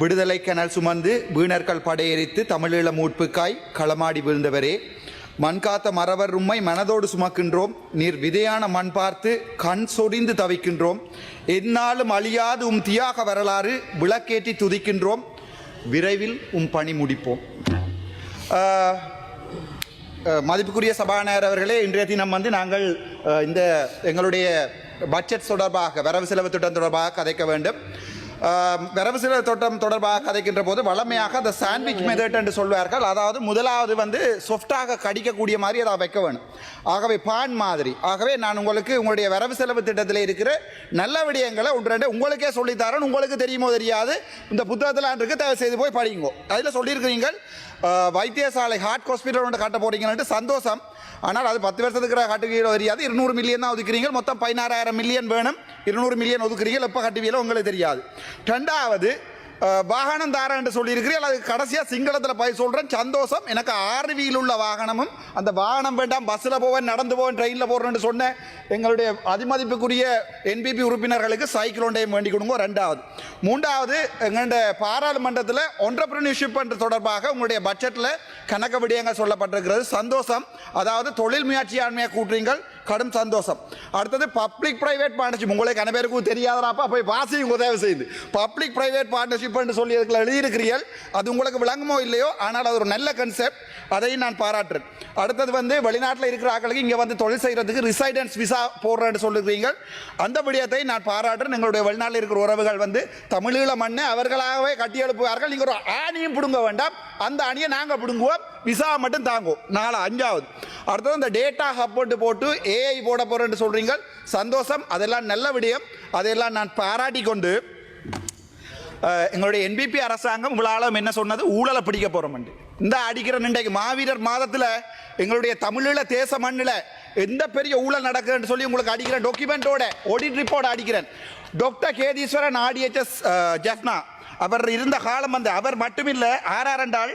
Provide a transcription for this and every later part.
விடுதலை கனல் சுமந்து வீணர்கள் படையெரித்து தமிழீழ மூட்புக்காய் களமாடி வீழ்ந்தவரே. மண்காத்த மறவர் உம்மை மனதோடு சுமக்கின்றோம். நீர் விதையான மண் பார்த்து கண் சொரிந்து தவிக்கின்றோம். எந்நாளும் அழியாது உம் தியாக வரலாறு விளக்கேற்றி துதிக்கின்றோம். விரைவில் உம் பணி முடிப்போம். மதிப்புக்குரிய சபாநாயகர் அவர்களே இன்றைய தினம் வந்து நாங்கள் இந்த எங்களுடைய பட்ஜெட் தொடர்பாக வரவு செலவு திட்டம் தொடர்பாக கதைக்க வேண்டும். வரவு செலவு திட்டம் தொடர்பாக கதைக்கின்ற போது வளமையாக அந்த சாண்ட்விச் மெதட் என்று சொல்வார்கள். அதாவது முதலாவது வந்து சொஃப்டாக கடிக்கக்கூடிய மாதிரி அதை வைக்க வேணும். ஆகவே பான் மாதிரி. ஆகவே நான் உங்களுக்கு உங்களுடைய வரவு செலவு திட்டத்தில் இருக்கிற நல்ல விடயங்களை ஒன்று ரெண்டு உங்களுக்கே சொல்லித்தரேன் உங்களுக்கு தெரியுமோ தெரியாது. இந்த புத்தகத்தில் இருக்கு தயவு செய்து போய் படிங்கோ. அதில் சொல்லியிருக்கிறீங்கள் வைத்தியசாலை ஹார்ட் ஹாஸ்பிட்டல் ஒன்று கட்ட போறீங்கன்னு சந்தோஷம். ஆனால் அது பத்து வருஷத்துக்கு கட்டுவீங்களோ தெரியாது. இருநூறு மில்லியன் தான் ஒதுக்குறீங்க. மொத்தம் பதினாறாயிரம் மில்லியன் வேணும். இருநூறு மில்லியன் ஒதுக்குறீங்க. எப்போ கட்டுவீங்களோ உங்களுக்கு தெரியாது. ரெண்டாவது வாகனம் தாரேன் என்று சொல்லியிருக்கிறீர்கள். அது கடைசியாக சிங்களத்தில் போய் சொல்கிறேன் சந்தோஷம். எனக்கு ஆர்வியில் உள்ள வாகனமும் அந்த வாகனம் வேண்டாம் பஸ்ஸில் போவேன் நடந்து போவேன் ட்ரெயினில் போகிறேன்னு சொன்ன எங்களுடைய அதிமதிப்புக்குரிய என்பிபி உறுப்பினர்களுக்கு சைக்கிள் ஒன்றையும் வேண்டி கொடுங்க. ரெண்டாவது. மூன்றாவது எங்களுடைய பாராளுமன்றத்தில் ஒன்றப்ரனியர்ஷிப் என்று தொடர்பாக உங்களுடைய பட்ஜெட்டில் கணக்கு விடயங்கள் சொல்லப்பட்டிருக்கிறது. சந்தோஷம். அதாவது தொழில் முயற்சியாண்மையாக கூட்டுறீங்கள். கடும் சந்தோஷம் அடுத்தது பப்ளிக் பிரைவேட் பார்ட்னர்ஷிப் உங்களுக்கு கன பேருக்கும் தெரியாதராப்பா போய் வாசியும் உதவி செய்து பப்ளிக் பிரைவேட் பார்ட்னர்ஷிப் என்று சொல்லி அதுக்குள்ள எழுதியிருக்கிறீர்கள் அது உங்களுக்கு விளங்குமோ இல்லையோ ஆனால் அது ஒரு நல்ல கன்செப்ட் அதையும் நான் பாராட்டுறேன் அடுத்தது வந்து வெளிநாட்டில் இருக்கிற ஆட்களுக்கு இங்கே வந்து தொழில் செய்கிறதுக்கு ரிசைடன்ஸ் விசா போடுறேன்னு சொல்லுகிறீங்க அந்த விடயத்தை நான் பாராட்டுறேன் எங்களுடைய வெளிநாட்டில் இருக்கிற உறவுகள் வந்து தமிழீழ மண்ணை அவர்களாகவே கட்டி எழுப்புவார்கள் நீங்கள் ஒரு ஆணியும் பிடுங்க வேண்டாம் அந்த அணியை நாங்கள் பிடுங்குவோம் விசா மட்டும் தாங்கும். நாலு அஞ்சாவது. அடுத்தது இந்த டேட்டா ஹப்போட்டு போட்டு ஏஐ போட போகிறேன்னு சொல்கிறீங்க சந்தோஷம். அதெல்லாம் நல்ல விடயம். அதையெல்லாம் நான் பாராட்டி கொண்டு எங்களுடைய என்பிபி அரசாங்கம் இவ்வளவு என்ன சொன்னது? ஊழலை பிடிக்க போகிறோம் இந்த அடிக்கிற நின்றைக்கு மாவீரர் மாதத்தில் எங்களுடைய தமிழீழ தேச மண்ணில் எந்த பெரிய ஊழல் நடக்குதுன்னு சொல்லி உங்களுக்கு அடிக்கிறேன் டாக்குமெண்ட்டோட ஒடிட் ரிப்போர்ட் அடிக்கிறேன். டாக்டர் கேதீஸ்வரன் ஆடிஎச்எஸ் ஜெஃப்னா அவர் இருந்த காலம் வந்து அவர் மட்டுமில்லை ஆறார் என்றால்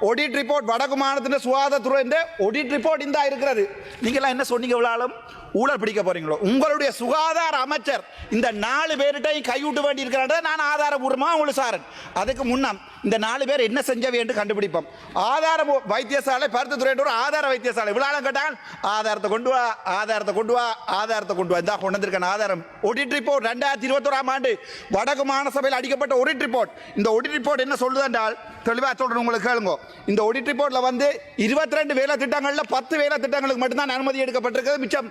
ஒடிட் ரிப்போர்ட் வடக்கு மாநிலத்தின் சுகாதாரத்துறை ஒடிட் ரிப்போர்ட் இந்த இருக்கிறது. நீங்களாம் என்ன சொன்னீங்க இவ்வளவு ஊழல் பிடிக்க போறீங்களோ? உங்களுடைய சுகாதார அமைச்சர் இந்த நாலு பேர்கிட்டையும் கைவிட்டு வேண்டி இருக்கிறாங்க நான் ஆதாரபூர்வமாக உங்களுக்கு சாரன் அதுக்கு முன்னம் இந்த நாலு பேர் என்ன செஞ்சவை என்று கண்டுபிடிப்போம். ஆதார வைத்தியசாலை பருத்துத்துறை ஒரு ஆதார வைத்தியசாலை. விழாலும் கேட்டால் ஆதாரத்தை கொண்டு வா ஆதாரத்தை கொண்டு வா ஆதாரத்தை கொண்டு வா. இந்தா கொண்டு வந்திருக்கான ஆதாரம். ஒடிட் ரிப்போர்ட் ரெண்டாயிரத்தி இருபத்தோராம் ஆண்டு வடக்கு மாநசபையில் அடிக்கப்பட்ட ஒடிட் ரிப்போர்ட் இந்த ஒடிட் ரிப்போர்ட் என்ன சொல்லுது என்றால் தெளிவாக சொல்கிறேன் உங்களுக்கு கேளுங்க. இந்த ஒடிட் ரிப்போர்ட்டில் வந்து இருபத்தி ரெண்டு வேலை திட்டங்களில் பத்து வேலை திட்டங்களுக்கு மட்டும்தான் அனுமதி எடுக்கப்பட்டிருக்கிறது. மிச்சம்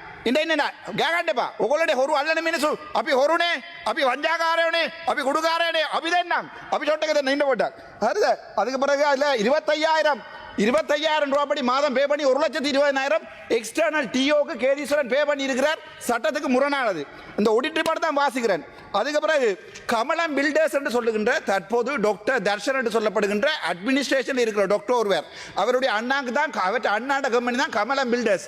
இந்த என்ன கேகாண்டப்பா உங்களுடைய ஒரு அல்லன மீனசு அப்படி ஒருனே அப்படி வஞ்சாகாரனே அப்படி கொடுக்காரனே அப்படிதான் அப்படி சொட்டக்கதை நின்று போட்டார் அது அதுக்கு பிறகு அதில் இருபத்தையாயிரம் இருபத்தையாயிரம் ரூபாய் படி மாதம் பே பண்ணி ஒரு லட்சத்தி இருபதாயிரம் எக்ஸ்டர்னல் டிஓக்கு கேதீஸ்வரன் பே பண்ணி இருக்கிறார் சட்டத்துக்கு முரணானது இந்த ஒடிட் ரிப்போர்ட் தான் வாசிக்கிறேன் அதுக்கு பிறகு கமலம் பில்டர்ஸ் என்று சொல்லுகின்ற தற்போது டாக்டர் தர்ஷன் என்று சொல்லப்படுகின்ற அட்மினிஸ்ட்ரேஷன் இருக்கிற டாக்டர் ஒருவர் அவருடைய அண்ணாக்கு தான் அவற்றை அண்ணாண்ட கம்பெனி தான் கமலம் பில்டர்ஸ்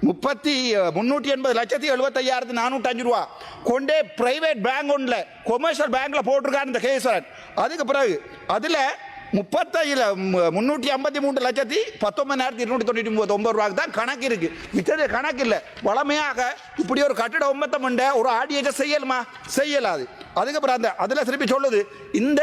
முப்பத்தி முந்நூற்றி எண்பது லட்சத்தி எழுபத்தையாயிரத்தி நானூற்றி அஞ்சு ரூபா. கொண்டே பிரைவேட் பேங்க் ஒன்றில் கொமர்ஷியல் பேங்க்கில் போட்டிருக்காரு இந்த கேசவரன் அதுக்கு பிறகு அதில் முப்பத்தையில் முந்நூற்றி ஐம்பத்தி மூன்று லட்சத்தி பத்தொன்பதாயிரத்தி இருநூற்றி தொண்ணூற்றி ஒன்பது ரூபாய்க்கு தான் கணக்கு இருக்குது மிச்சது கணக்கு இல்லை. வளமையாக இப்படி ஒரு கட்டிட ஒம்பத்தம் உண்ட. ஒரு ஆடியேஜை செய்யலுமா? செய்யலாது. அதுக்கப்புறம் அந்த அதில் திருப்பி சொல்லுது இந்த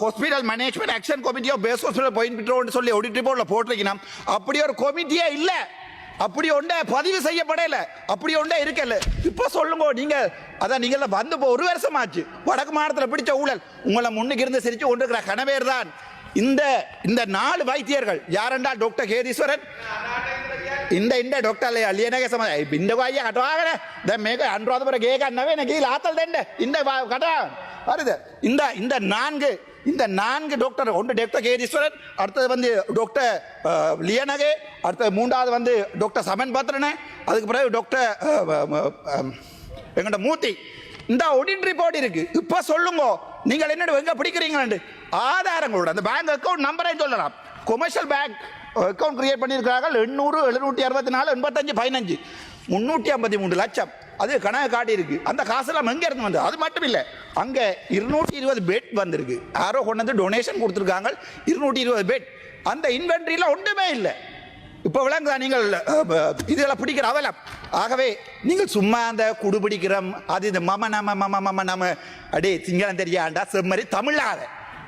hospital management action committee of base hospital பயன்பெற்றோம்னு சொல்லி ஆடிட் ரிப்போர்ட்டில் போட்டிருக்கணும். அப்படி ஒரு கமிட்டியே இல்லை. அப்படி ஒன்றே பதிவு செய்யப்படல. அப்படி ஒன்றே இருக்கல. இப்போ சொல்லுங்க நீங்க அதான் நீங்கள வந்து ஒரு வருஷம் ஆச்சு வடக்கு மாநிலத்தில் பிடிச்ச ஊழல். உங்களை முன்னுக்கு இருந்து சிரிச்சு கொண்டிருக்கிற கணவேர் தான். இந்த இந்த நாலு வைத்தியர்கள் யாரெண்டா டாக்டர் கேதீஸ்வரன்? இந்த இந்த டாக்டர் அள்ளியனகே சம்மந்த இந்த ஐயா கட்டுவாங்க மேக அன்றாவது பிறகு கேட்க அண்ணவே எனக்கு ஆத்தல் தண்டே. இந்த கட்டான் வருது இந்த இந்த நான்கு இந்த நான்கு டாக்டர் ஒன்று டாக்டர் கேதீஸ்வரன் அடுத்தது வந்து டாக்டர் லியனகே அடுத்தது மூன்றாவது வந்து டாக்டர் சமன் பாத்திரனே அதுக்கு பிறகு டாக்டர் எங்கள்கிட்ட மூர்த்தி. இந்த ஒடின் ரிப்போர்ட் இருக்கு. இப்போ சொல்லுங்க நீங்கள் என்னோட எங்கே பிடிக்கிறீங்களே ஆதாரங்களோட அந்த பேங்க் அக்கௌண்ட் நம்பரை சொல்லலாம். கொமர்ஷியல் பேங்க் அக்கௌண்ட் கிரியேட் பண்ணியிருக்கிறார்கள் எண்ணூறு எழுநூற்றி அறுபத்தி நாலு எண்பத்தஞ்சு பதினஞ்சு. முந்நூற்றி ஐம்பத்தி மூணு லட்சம். அது கணக்கு காட்டியிருக்கு. அந்த காசெல்லாம் எங்கே இருந்து வந்தது. அது மட்டும் இல்லை. அங்கே இருநூற்றி இருபது பெட் வந்திருக்கு. யாரோ கொண்டு வந்து டொனேஷன் கொடுத்துருக்காங்க. இருநூற்றி இருபது பெட் அந்த இன்வென்ட்ரியில் ஒன்றுமே இல்லை. இப்போ விளங்குதா நீங்கள் இதெல்லாம் பிடிக்கிற அவலம் ஆகவே நீங்கள் சும்மா அந்த குடு பிடிக்கிறோம் அது இந்த மம நம மம மம நம அடே சிங்களம் தெரியாண்டா செம்மறி தமிழாத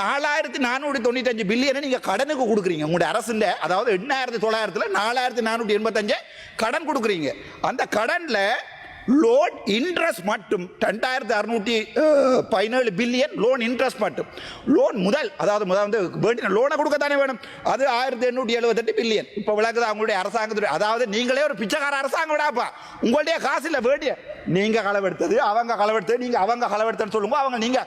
நாலாயிரத்தி நானூற்றி தொண்ணூத்தஞ்சு பில்லியனை நீங்கள் கடனுக்கு கொடுக்குறீங்க. உங்களுடைய அரசுல அதாவது எண்ணாயிரத்தி தொள்ளாயிரத்தில் நாலாயிரத்தி நானூற்றி எண்பத்தஞ்சு கடன் கொடுக்குறீங்க. அந்த கடனில் லோன் இன்ட்ரெஸ்ட் மட்டும் ரெண்டாயிரத்தி அறுநூற்றி பதினேழு பில்லியன் லோன் இன்ட்ரெஸ்ட் மட்டும். லோன் முதல் அதாவது முதல் வந்து வேண்டிய லோனை கொடுக்கத்தானே வேணும். அது ஆயிரத்தி எண்ணூற்றி எழுபத்தெட்டு பில்லியன். இப்போ விளக்குது அவங்களுடைய அரசாங்கத்துடைய அதாவது நீங்களே ஒரு பிச்சைக்கார அரசாங்கம் விடாப்பா. உங்களுடைய காசு இல்லை வேண்டிய நீங்கள் களவெடுத்தது அவங்க களவெடுத்தது நீங்கள் அவங்க களவெடுத்தன்னு சொல்லுங்க அவங்க நீங்கள்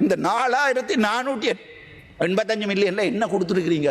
இந்த நாலாயிரத்தி நானூற்றி எண்பத்தஞ்சு மில்லியன்ல என்ன கொடுத்துருக்கிறீங்க?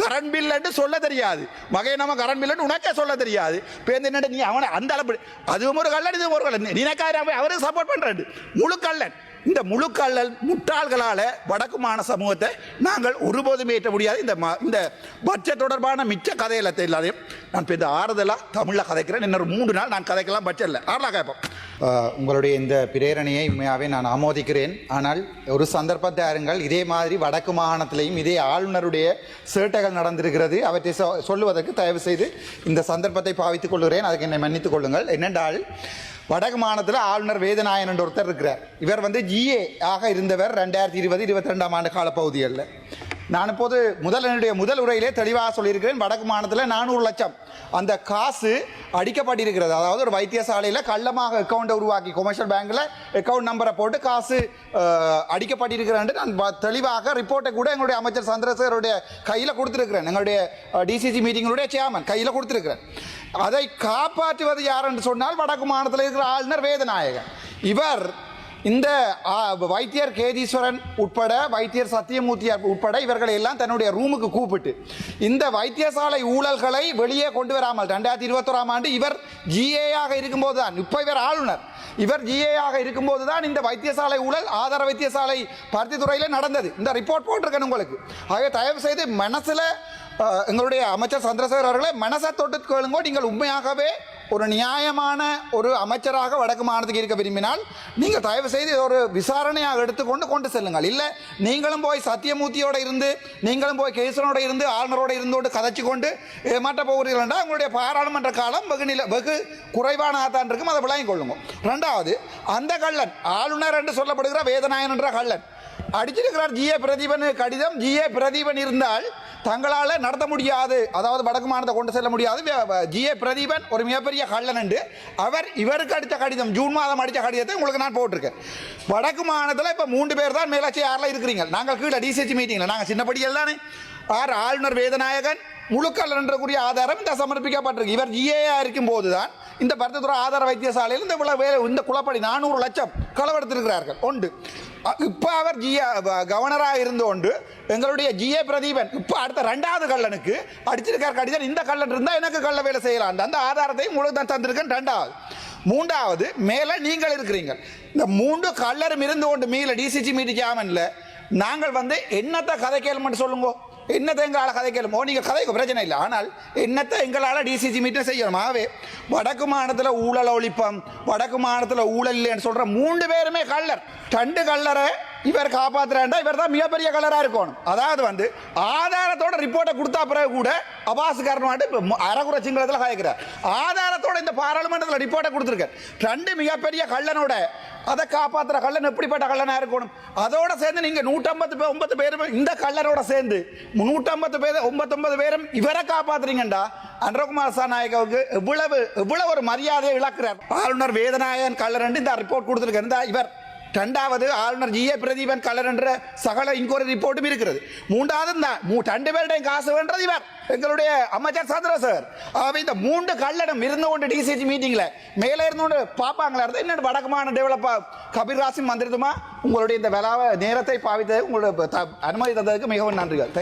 கரண்ட் பில்லுன்னு சொல்ல தெரியாது. மகை நம்ம கரண்ட் பில்லுன்னு உனக்கே சொல்ல தெரியாது. பேருந்து என்னட்டு நீ அவனை அந்த அளவு அதுவும் ஒரு கல்லன் இதுவும் ஒரு கல்லன் நினைக்காரு அவருக்கு சப்போர்ட் பண்ணுறாரு முழு கல்லன் இந்த முழுக்கல்லல் முட்டாள்களால் வடக்கு மாண சமூகத்தை நாங்கள் ஒருபோதும் ஏற்ற முடியாது. இந்த ம- இந்த பட்ஜெட் தொடர்பான மிச்ச கதையில தெரியலாதையும் நான் இப்போ இந்த ஆறுதலாக தமிழில் கதைக்கிறேன். இன்னொரு மூன்று நாள் நான் கதைக்கலாம் பட்ஜெட்டில் ஆறுலாம் கேட்போம். உங்களுடைய இந்த பிரேரணையை உண்மையாகவே நான் ஆமோதிக்கிறேன். ஆனால் ஒரு சந்தர்ப்பத்தை அருங்கள் இதே மாதிரி வடக்கு மாகாணத்திலையும் இதே ஆளுநருடைய சேட்டைகள் நடந்திருக்கிறது. அவற்றை சொ- சொல்லுவதற்கு தயவு செய்து இந்த சந்தர்ப்பத்தை பாவித்துக் கொள்கிறேன். அதுக்கு என்னை மன்னித்துக் கொள்ளுங்கள். என்னென்றால் வடக்கு மாநிலத்தில் ஆளுநர் வேதநாயன் என்ற ஒருத்தர் இருக்கிறார். இவர் வந்து ஜிஏ ஆக இருந்தவர் ரெண்டாயிரத்தி இருபது இருபத்தி ரெண்டாம் ஆண்டு காலப்பகுதிகளில். நான் இப்போது முதல் என்னுடைய முதல் உரையிலே தெளிவாக சொல்லியிருக்கிறேன். வடக்கு மாநிலத்தில் நானூறு லட்சம். அந்த காசு அடிக்கப்பட்டிருக்கிறது. அதாவது ஒரு வைத்தியசாலையில் கள்ளமாக அக்கௌண்ட்டை உருவாக்கி கொமர்ஷியல் பேங்க்கில் அக்கௌண்ட் நம்பரை போட்டு காசு அடிக்கப்பட்டிருக்கிறேன் நான் வ- தெளிவாக ரிப்போர்ட்டை கூட எங்களுடைய அமைச்சர் சந்திரசேகருடைய கையில் கொடுத்துருக்கிறேன். எங்களுடைய டிசிசி மீட்டிங்களுடைய சேர்மன் கையில் கொடுத்துருக்கிறேன். அதை காப்பாற்றுவது யார் என்று சொன்னால் வடக்கு மாநிலத்தில் இருக்கிற ஆளுநர் வேதநாயகன். இவர் இந்த வைத்தியர் கேதீஸ்வரன் உட்பட வைத்தியர் சத்தியமூர்த்தியார் உட்பட இவர்களை எல்லாம் தன்னுடைய ரூமுக்கு கூப்பிட்டு இந்த வைத்தியசாலை ஊழல்களை வெளியே கொண்டு வராமல் ரெண்டாயிரத்தி இருபத்தோராம் ஆண்டு இவர் ஜிஏயாக இருக்கும்போது தான் இப்போ இவர் ஆளுநர். இவர் ஜிஏயாக இருக்கும்போது தான் இந்த வைத்தியசாலை ஊழல் ஆதார வைத்தியசாலை பருத்தித்துறையில் நடந்தது. இந்த ரிப்போர்ட் போட்டிருக்கேன் உங்களுக்கு. ஆகவே தயவு செய்து மனசில் எங்களுடைய அமைச்சர் சந்திரசேகர் அவர்களை மனசை தொட்டு கேளுங்கோ நீங்கள் உண்மையாகவே ஒரு நியாயமான ஒரு அமைச்சராக வடக்கு மாநிலத்துக்கு இருக்க விரும்பினால் நீங்கள் தயவு செய்து ஒரு விசாரணையாக எடுத்துக்கொண்டு கொண்டு செல்லுங்கள். இல்லை நீங்களும் போய் சத்தியமூர்த்தியோட இருந்து நீங்களும் போய் கேசனோட இருந்து ஆளுநரோட இருந்து கதைச்சு கொண்டு ஏமாற்ற போகிறீர்கள் என்றால் உங்களுடைய பாராளுமன்ற காலம் வெகு நில வெகு குறைவானதான் இருக்கும். அதை விளங்கிக் கொள்ளுங்க. ரெண்டாவது அந்த கள்ளன் ஆளுநர் என்று சொல்லப்படுகிற வேதநாயன் என்ற கள்ளன் அடிச்சிருக்கிறார் ஜிஏ பிரதீபன். கடிதம் ஜிஏ பிரதீபன் இருந்தால் தங்களால் நடத்த முடியாது. அதாவது வடக்கு மாநிலத்தை கொண்டு செல்ல முடியாது. ஜிஏ பிரதீபன் ஒரு மிகப்பெரிய கள்ளன் என்று அவர் இவருக்கு அடித்த கடிதம் ஜூன் மாதம் அடித்த கடிதத்தை உங்களுக்கு நான் போட்டிருக்கேன். வடக்கு மாநிலத்தில் இப்போ மூன்று பேர் தான் மேலாட்சி யாரில் இருக்கிறீங்க. நாங்கள் கீழே டிசிசி மீட்டிங்கில் நாங்கள் சின்னப்படிகள் தானே. ஆர் ஆளுநர் வேதநாயகன் முழுக்கல் என்றக்கூடிய ஆதாரம் இந்த சமர்ப்பிக்கப்பட்டிருக்கு. இவர் ஜிஏஆ இருக்கும் போது தான் இந்த பருத்தத்துறை ஆதார வைத்தியசாலையில் இந்த இவ்வளவு வேலை இந்த குளப்படி நானூறு லட்சம் களவெடுத்திருக்கிறார்கள். உண்டு. இப்போ அவர் ஜிஏ கவர்னராக இருந்து கொண்டு எங்களுடைய ஜிஏ பிரதீபன் இப்போ அடுத்த ரெண்டாவது கல்லனுக்கு அடிச்சிருக்கார் கடிதம். இந்த கல்லன் இருந்தால் எனக்கு கள்ள வேலை செய்யலாம் அந்த ஆதாரத்தையும் உங்களுக்கு தான் தந்திருக்கேன். ரெண்டாவது. மூன்றாவது மேலே நீங்கள் இருக்கிறீங்க. இந்த மூன்று கல்லரும் இருந்து கொண்டு மீள டிசிசி மீட்டிங் ஜாமனில் நாங்கள் வந்து என்னத்தை கதை கேளுமென்று சொல்லுங்க? என்னத்தை எங்களால் கதை கேளுமோ நீங்கள் கதைக்கு பிரச்சனை இல்லை. ஆனால் என்னத்தை எங்களால் டிசிசி மீட்டை செய்யணும்? ஆகவே வடக்கு மாநிலத்தில் ஊழல் ஒழிப்பம் வடக்கு மாநிலத்தில் ஊழல் இல்லைன்னு சொல்கிற மூன்று பேருமே கள்ளர். ரெண்டு கள்ளரை இவர் காப்பாத்துறாண்டா இவர் தான் மிகப்பெரிய கலராக இருக்கணும். அதாவது வந்து ஆதாரத்தோட ரிப்போர்ட்டை கொடுத்தா பிறகு கூட அபாசு இப்போ அறகுறை சிங்களத்தில் காய்க்கிறார் ஆதாரத்தோட இந்த பாராளுமன்றத்தில் ரிப்போர்ட்டை கொடுத்துருக்கார். ரெண்டு மிகப்பெரிய கள்ளனோட அதை காப்பாற்றுற கள்ளன் எப்படிப்பட்ட கள்ளனாக இருக்கணும்? அதோட சேர்ந்து நீங்கள் நூற்றம்பது பேர் ஒன்பது பேரும் இந்த கள்ளனோட சேர்ந்து நூற்றம்பத்து பேர் ஒன்பத்தொன்பது பேரும் இவரை காப்பாத்துறீங்கண்டா? அன்றகுமார் சாநாயகவுக்கு எவ்வளவு எவ்வளவு ஒரு மரியாதையை இழக்கிறார். ஆளுநர் வேதநாயகன் கள்ளன் இந்த ரிப்போர்ட் கொடுத்துருக்கார். இவர் ரெண்டாவது ஆளுநர் ஜி ஏ பிரதீபன் கலர் என்ற சகல இன்கொயரி ரிப்போர்ட்டும் இருக்கிறது. மூன்றாவது இந்த மூ- ரெண்டு பேருடைய காசு வேண்டது இவர். எங்களுடைய அமைச்சர் சந்திரசேகர் ஆகவே இந்த மூன்று கல்லடம் இருந்து கொண்டு டிசிசி மீட்டிங்கில் மேலே இருந்து கொண்டு பார்ப்பாங்களா? இருந்தால் இன்னும் வடக்குமான டெவலப்பா கபீர் ராசிம் உங்களுடைய இந்த விழாவை நேரத்தை பாவித்தது உங்களுடைய த- அனுமதி தந்ததுக்கு மிகவும் நன்றிகள்.